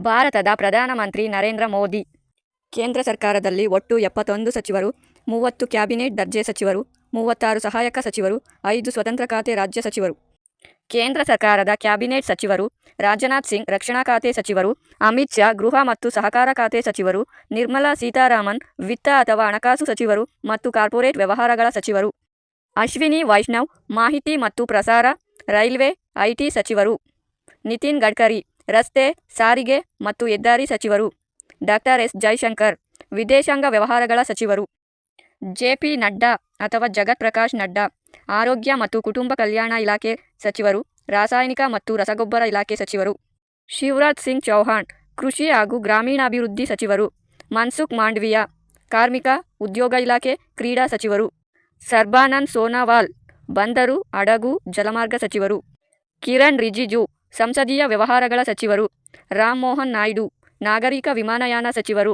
ಭಾರತದ ಪ್ರಧಾನಮಂತ್ರಿ ನರೇಂದ್ರ ಮೋದಿ. ಕೇಂದ್ರ ಸರ್ಕಾರದಲ್ಲಿ ಒಟ್ಟು ಎಪ್ಪತ್ತೊಂದು ಸಚಿವರು, ಮೂವತ್ತು ಕ್ಯಾಬಿನೆಟ್ ದರ್ಜೆ ಸಚಿವರು, ಮೂವತ್ತಾರು ಸಹಾಯಕ ಸಚಿವರು, ಐದು ಸ್ವತಂತ್ರ ಖಾತೆ ರಾಜ್ಯ ಸಚಿವರು. ಕೇಂದ್ರ ಸರ್ಕಾರದ ಕ್ಯಾಬಿನೆಟ್ ಸಚಿವರು, ರಾಜನಾಥ್ ಸಿಂಗ್ ರಕ್ಷಣಾ ಖಾತೆ ಸಚಿವರು, ಅಮಿತ್ ಶಾ ಗೃಹ ಮತ್ತು ಸಹಕಾರ ಖಾತೆ ಸಚಿವರು, ನಿರ್ಮಲಾ ಸೀತಾರಾಮನ್ ವಿತ್ತ ಅಥವಾ ಹಣಕಾಸು ಸಚಿವರು ಮತ್ತು ಕಾರ್ಪೊರೇಟ್ ವ್ಯವಹಾರಗಳ ಸಚಿವರು. ಅಶ್ವಿನಿ ವೈಷ್ಣವ್ ಮಾಹಿತಿ ಮತ್ತು ಪ್ರಸಾರ, ರೈಲ್ವೆ, ಐಟಿ ಸಚಿವರು. ನಿತಿನ್ ಗಡ್ಕರಿ. ರಸ್ತೆ, ಸಾರಿಗೆ ಮತ್ತು ಹೆದ್ದಾರಿ ಸಚಿವರು ಡಾಕ್ಟರ್ ಎಸ್. ಜೈಶಂಕರ್, ವಿದೇಶಾಂಗ ವ್ಯವಹಾರಗಳ ಸಚಿವರು ಜೆಪಿ ನಡ್ಡಾ ಅಥವಾ ಜಗತ್ ಪ್ರಕಾಶ್ ನಡ್ಡಾ, ಆರೋಗ್ಯ ಮತ್ತು ಕುಟುಂಬ ಕಲ್ಯಾಣ ಇಲಾಖೆ ಸಚಿವರು, ರಾಸಾಯನಿಕ ಮತ್ತು ರಸಗೊಬ್ಬರ ಇಲಾಖೆ ಸಚಿವರು, ಶಿವರಾಜ್ ಸಿಂಗ್ ಚೌಹಾಣ್, ಕೃಷಿ ಹಾಗೂ ಗ್ರಾಮೀಣಾಭಿವೃದ್ಧಿ ಸಚಿವರು, ಮನ್ಸುಖ್ ಮಾಂಡ್ವಿಯಾ, ಕಾರ್ಮಿಕ, ಉದ್ಯೋಗ ಇಲಾಖೆ, ಕ್ರೀಡಾ ಸಚಿವರು, ಸರ್ಬಾನಂದ್ ಸೋನಾವಾಲ್, ಬಂದರು ಹಡಗು ಜಲಮಾರ್ಗ ಸಚಿವರು, ಕಿರಣ್ ರಿಜಿಜು ಸಂಸದೀಯ ವ್ಯವಹಾರಗಳ ಸಚಿವರು ರಾಮ್ ಮೋಹನ್ ನಾಯ್ಡು, ನಾಗರಿಕ ವಿಮಾನಯಾನ ಸಚಿವರು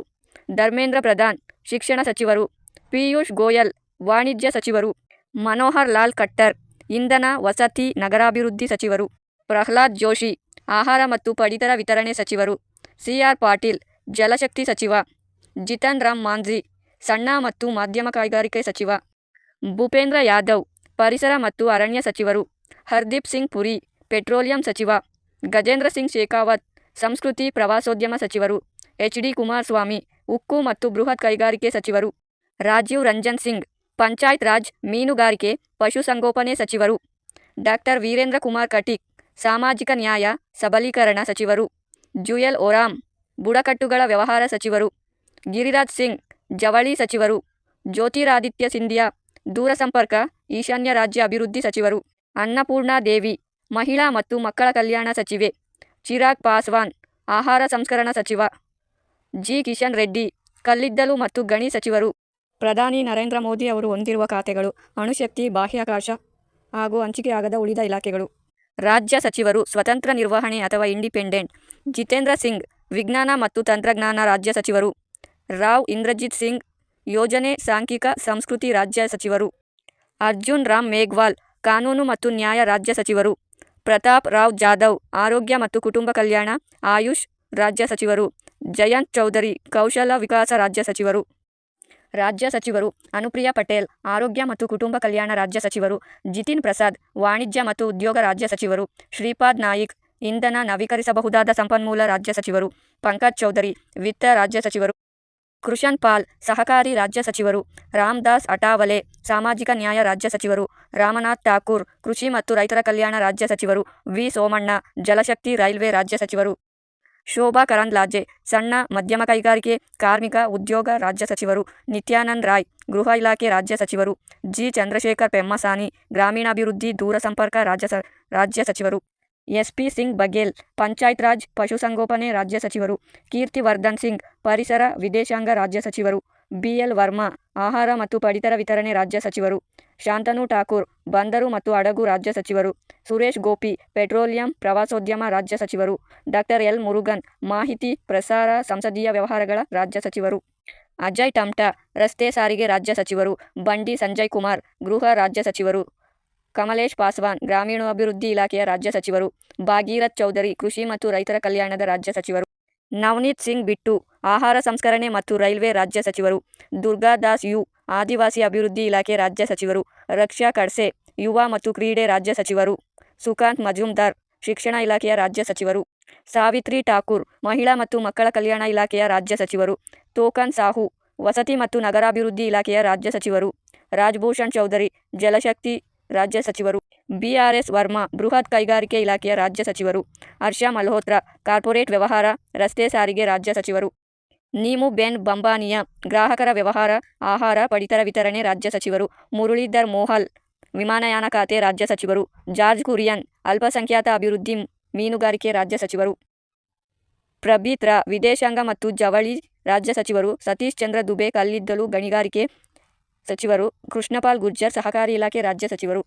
ಧರ್ಮೇಂದ್ರ ಪ್ರಧಾನ್, ಶಿಕ್ಷಣ ಸಚಿವರು ಪಿಯೂಷ್ ಗೋಯಲ್, ವಾಣಿಜ್ಯ ಸಚಿವರು ಮನೋಹರ್ ಲಾಲ್ ಕಟ್ಟರ್, ಇಂಧನ ವಸತಿ ನಗರಾಭಿವೃದ್ಧಿ ಸಚಿವರು ಪ್ರಹ್ಲಾದ್ ಜೋಶಿ, ಆಹಾರ ಮತ್ತು ಪಡಿತರ ವಿತರಣೆ ಸಚಿವರು ಸಿಆರ್ ಪಾಟೀಲ್, ಜಲಶಕ್ತಿ ಸಚಿವ ಜಿತನ್ ರಾಮ್ ಮಾಂಝಿ ಸಣ್ಣ ಮತ್ತು ಮಾಧ್ಯಮ ಕೈಗಾರಿಕೆ ಸಚಿವ ಭೂಪೇಂದ್ರ ಯಾದವ್, ಪರಿಸರ ಮತ್ತು ಅರಣ್ಯ ಸಚಿವರು ಹರ್ದೀಪ್ ಸಿಂಗ್ ಪುರಿ, ಪೆಟ್ರೋಲಿಯಂ ಸಚಿವ ಗಜೇಂದ್ರ ಸಿಂಗ್ ಶೇಖಾವತ್, ಸಂಸ್ಕೃತಿ ಪ್ರವಾಸೋದ್ಯಮ ಸಚಿವರು ಎಚ್ ಡಿ ಕುಮಾರಸ್ವಾಮಿ, ಉಕ್ಕು ಮತ್ತು ಬೃಹತ್ ಕೈಗಾರಿಕೆ ಸಚಿವರು, ರಾಜೀವ್ ರಂಜನ್ ಸಿಂಗ್, ಪಂಚಾಯತ್ ರಾಜ್ ಮೀನುಗಾರಿಕೆ ಪಶುಸಂಗೋಪನೆ ಸಚಿವರು, ಡಾಕ್ಟರ್ ವೀರೇಂದ್ರ ಕುಮಾರ್ ಕಟೀಕ್, ಸಾಮಾಜಿಕ ನ್ಯಾಯ, ಸಬಲೀಕರಣ ಸಚಿವರು, ಜುಯಲ್ ಓರಾಮ್, ಬುಡಕಟ್ಟುಗಳ ವ್ಯವಹಾರ ಸಚಿವರು, ಗಿರಿರಾಜ್ ಸಿಂಗ್, ಜವಳಿ ಸಚಿವರು, ಜ್ಯೋತಿರಾದಿತ್ಯ ಸಿಂಧಿಯಾ, ದೂರಸಂಪರ್ಕ, ಈಶಾನ್ಯ ರಾಜ್ಯ ಅಭಿವೃದ್ಧಿ ಸಚಿವರು, ಅನ್ನಪೂರ್ಣಾ ದೇವಿ ಮಹಿಳಾ ಮತ್ತು ಮಕ್ಕಳ ಕಲ್ಯಾಣ ಸಚಿವೆ ಚಿರಾಗ್ ಪಾಸ್ವಾನ್, ಆಹಾರ ಸಂಸ್ಕರಣಾ ಸಚಿವ ಜಿ. ಕಿಶನ್ ರೆಡ್ಡಿ, ಕಲ್ಲಿದ್ದಲು ಮತ್ತು ಗಣಿ ಸಚಿವರು, ಪ್ರಧಾನಿ ನರೇಂದ್ರ ಮೋದಿ ಅವರು ಹೊಂದಿರುವ ಖಾತೆಗಳು, ಅಣುಶಕ್ತಿ, ಬಾಹ್ಯಾಕಾಶ ಹಾಗೂ ಹಂಚಿಕೆಯಾಗದ ಉಳಿದ ಇಲಾಖೆಗಳು. ರಾಜ್ಯ ಸಚಿವರು ಸ್ವತಂತ್ರ ನಿರ್ವಹಣೆ ಅಥವಾ ಇಂಡಿಪೆಂಡೆಂಟ್ ಜಿತೇಂದ್ರ ಸಿಂಗ್, ವಿಜ್ಞಾನ ಮತ್ತು ತಂತ್ರಜ್ಞಾನ ರಾಜ್ಯ ಸಚಿವರು ರಾವ್ ಇಂದ್ರಜಿತ್ ಸಿಂಗ್, ಯೋಜನೆ ಸಾಂಖ್ಯಿಕ ಸಂಸ್ಕೃತಿ ರಾಜ್ಯ ಸಚಿವರು ಅರ್ಜುನ್ ರಾಮ್ ಮೇಘ್ವಾಲ್, ಕಾನೂನು ಮತ್ತು ನ್ಯಾಯ ರಾಜ್ಯ ಸಚಿವರು ಪ್ರತಾಪ್ ರಾವ್ ಜಾಧವ್, ಆರೋಗ್ಯ ಮತ್ತು ಕುಟುಂಬ ಕಲ್ಯಾಣ, ಆಯುಷ್ ರಾಜ್ಯ ಸಚಿವರು, ಜಯಂತ್ ಚೌಧರಿ, ಕೌಶಲ ವಿಕಾಸ ರಾಜ್ಯ ಸಚಿವರು. ರಾಜ್ಯ ಸಚಿವರು ಅನುಪ್ರಿಯಾ ಪಟೇಲ್, ಆರೋಗ್ಯ ಮತ್ತು ಕುಟುಂಬ ಕಲ್ಯಾಣ ರಾಜ್ಯ ಸಚಿವರು ಜಿತಿನ್ ಪ್ರಸಾದ್, ವಾಣಿಜ್ಯ ಮತ್ತು ಉದ್ಯೋಗ ರಾಜ್ಯ ಸಚಿವರು ಶ್ರೀಪಾದ್ ನಾಯಿಕ್, ಇಂಧನ ನವೀಕರಿಸಬಹುದಾದ ಸಂಪನ್ಮೂಲ ರಾಜ್ಯ ಸಚಿವರು ಪಂಕಜ್ ಚೌಧರಿ, ವಿತ್ತ ರಾಜ್ಯ ಸಚಿವರು ಕೃಷನ್ ಪಾಲ್, ಸಹಕಾರಿ ರಾಜ್ಯ ಸಚಿವರು ರಾಮದಾಸ್ ಅಠಾವಲೆ, ಸಾಮಾಜಿಕ ನ್ಯಾಯ ರಾಜ್ಯ ಸಚಿವರು ರಾಮನಾಥ್ ಠಾಕೂರ್, ಕೃಷಿ ಮತ್ತು ರೈತರ ಕಲ್ಯಾಣ ರಾಜ್ಯ ಸಚಿವರು ವಿ. ಸೋಮಣ್ಣ, ಜಲಶಕ್ತಿ ರೈಲ್ವೆ ರಾಜ್ಯ ಸಚಿವರು ಶೋಭಾ ಕರಂದ್ಲಾಜೆ, ಸಣ್ಣ ಮಧ್ಯಮ ಕೈಗಾರಿಕೆ ಕಾರ್ಮಿಕ ಉದ್ಯೋಗ ರಾಜ್ಯ ಸಚಿವರು ನಿತ್ಯಾನಂದ್ ರಾಯ್, ಗೃಹ ಇಲಾಖೆ ರಾಜ್ಯ ಸಚಿವರು ಜಿ. ಚಂದ್ರಶೇಖರ್ ಪೆಮ್ಮಸಾನಿ, ಗ್ರಾಮೀಣಾಭಿವೃದ್ಧಿ ದೂರಸಂಪರ್ಕ ರಾಜ್ಯ ರಾಜ್ಯ ಸಚಿವರು ಎಸ್ ಪಿ ಸಿಂಗ್ ಬಘೇಲ್, ಪಂಚಾಯತ್ ರಾಜ್ ಪಶುಸಂಗೋಪನೆ ರಾಜ್ಯ ಸಚಿವರು, ಕೀರ್ತಿವರ್ಧನ್ ಸಿಂಗ್ ಪರಿಸರ ವಿದೇಶಾಂಗ ರಾಜ್ಯ ಸಚಿವರು ಬಿ ಎಲ್ ವರ್ಮಾ ಆಹಾರ ಮತ್ತು ಪಡಿತರ ವಿತರಣೆ ರಾಜ್ಯ ಸಚಿವರು, ಶಾಂತನು ಠಾಕೂರ್ ಬಂದರು ಮತ್ತು ಹಡಗು ರಾಜ್ಯ ಸಚಿವರು, ಸುರೇಶ್ ಗೋಪಿ ಪೆಟ್ರೋಲಿಯಂ ಪ್ರವಾಸೋದ್ಯಮ ರಾಜ್ಯ ಸಚಿವರು, ಡಾಕ್ಟರ್ ಎಲ್ ಮುರುಗನ್ ಮಾಹಿತಿ ಪ್ರಸಾರ ಸಂಸದೀಯ ವ್ಯವಹಾರಗಳ ರಾಜ್ಯ ಸಚಿವರು, ಅಜಯ್ ಟಮ್ಟಾ ರಸ್ತೆ ಸಾರಿಗೆ ರಾಜ್ಯ ಸಚಿವರು, ಬಂಡಿ ಸಂಜಯ್ ಕುಮಾರ್ ಗೃಹ ರಾಜ್ಯ ಸಚಿವರು. ಕಮಲೇಶ್ ಪಾಸ್ವಾನ್ ಗ್ರಾಮೀಣಾಭಿವೃದ್ಧಿ ಇಲಾಖೆಯ ರಾಜ್ಯ ಸಚಿವರು, ಭಾಗೀರಥ್ ಚೌಧರಿ, ಕೃಷಿ ಮತ್ತು ರೈತರ ಕಲ್ಯಾಣದ ರಾಜ್ಯ ಸಚಿವರು, ನವನೀತ್ ಸಿಂಗ್ ಬಿಟ್ಟು ಆಹಾರ ಸಂಸ್ಕರಣೆ ಮತ್ತು ರೈಲ್ವೆ ರಾಜ್ಯ ಸಚಿವರು ದುರ್ಗಾದಾಸ್ ಯು, ಆದಿವಾಸಿ ಅಭಿವೃದ್ಧಿ ಇಲಾಖೆ ರಾಜ್ಯ ಸಚಿವರು, ರಕ್ಷಾ ಖಡ್ಸೆ ಯುವ ಮತ್ತು ಕ್ರೀಡೆ ರಾಜ್ಯ ಸಚಿವರು, ಸುಕಾಂತ್ ಮಜುಮ್ದಾರ್, ಶಿಕ್ಷಣ ಇಲಾಖೆಯ ರಾಜ್ಯ ಸಚಿವರು, ಸಾವಿತ್ರಿ ಠಾಕೂರ್, ಮಹಿಳಾ ಮತ್ತು ಮಕ್ಕಳ ಕಲ್ಯಾಣ ಇಲಾಖೆಯ ರಾಜ್ಯ ಸಚಿವರು, ತೋಕನ್ ಸಾಹು, ವಸತಿ ಮತ್ತು ನಗರಾಭಿವೃದ್ಧಿ ಇಲಾಖೆಯ ರಾಜ್ಯ ಸಚಿವರು, ರಾಜ್ಭೂಷಣ್ ಚೌಧರಿ, ಜಲಶಕ್ತಿ ರಾಜ್ಯ ಸಚಿವರು. ಬಿಆರ್ಎಸ್ ವರ್ಮಾ, ಬೃಹತ್ ಕೈಗಾರಿಕೆ ಇಲಾಖೆಯ ರಾಜ್ಯ ಸಚಿವರು. ಹರ್ಷ ಮಲ್ಹೋತ್ರಾ, ಕಾರ್ಪೊರೇಟ್ ವ್ಯವಹಾರ, ರಸ್ತೆ ಸಾರಿಗೆ ರಾಜ್ಯ ಸಚಿವರು. ನೀಮು ಬೆನ್ ಬಂಬಾನಿಯ ಗ್ರಾಹಕರ ವ್ಯವಹಾರ, ಆಹಾರ, ಪಡಿತರ ವಿತರಣೆ ರಾಜ್ಯ ಸಚಿವರು. ಮುರಳೀಧರ್ ಮೋಹಲ್, ವಿಮಾನಯಾನ ಖಾತೆ ರಾಜ್ಯ ಸಚಿವರು. ಜಾರ್ಜ್ ಕುರಿಯನ್, ಅಲ್ಪಸಂಖ್ಯಾತ ಅಭಿವೃದ್ಧಿ ಮೀನುಗಾರಿಕೆ ರಾಜ್ಯ ಸಚಿವರು. ಪ್ರಭೀತ್ರ, ವಿದೇಶಾಂಗ ಮತ್ತು ಜವಳಿ ರಾಜ್ಯ ಸಚಿವರು. ಸತೀಶ್ ಚಂದ್ರ ದುಬೆ ಕಲ್ಲಿದ್ದಲು ಗಣಿಗಾರಿಕೆ ಸಚಿವರು ಕೃಷ್ಣಪಾಲ್ ಗುರ್ಜರ್ ಸಹಕಾರಿ ಇಲಾಖೆ ರಾಜ್ಯ ಸಚಿವರು